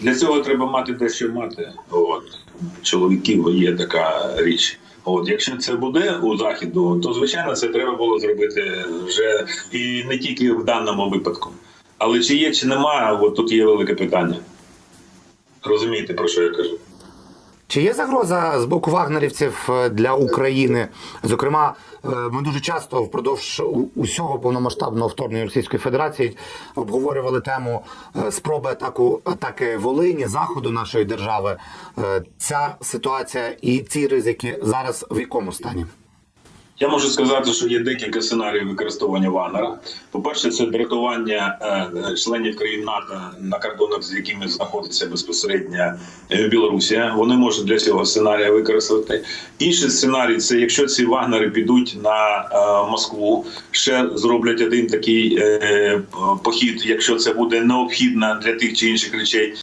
Для цього треба мати дещо мати. От. Чоловіків є така річ. От, якщо це буде у західу, то звичайно це треба було зробити вже і не тільки в даному випадку. Але чи є, чи немає, от тут є велике питання. Розумієте, про що я кажу? Чи є загроза з боку вагнерівців е, для України? Зокрема, е, ми дуже часто впродовж усього повномасштабного вторгнення Російської Федерації обговорювали тему е, спроби атаку атаки Волині, заходу нашої держави. Ця ситуація і ці ризики зараз в якому стані? Я можу сказати, що є декілька сценаріїв використовування Вагнера. По-перше, це дратування е, членів країн НАТО на кордонах, з якими знаходиться безпосередньо е, Білорусія. Вони можуть для цього сценарія використати. Інший сценарій це якщо ці вагнери підуть на е, Москву, ще зроблять один такий е, похід, якщо це буде необхідно для тих чи інших речей.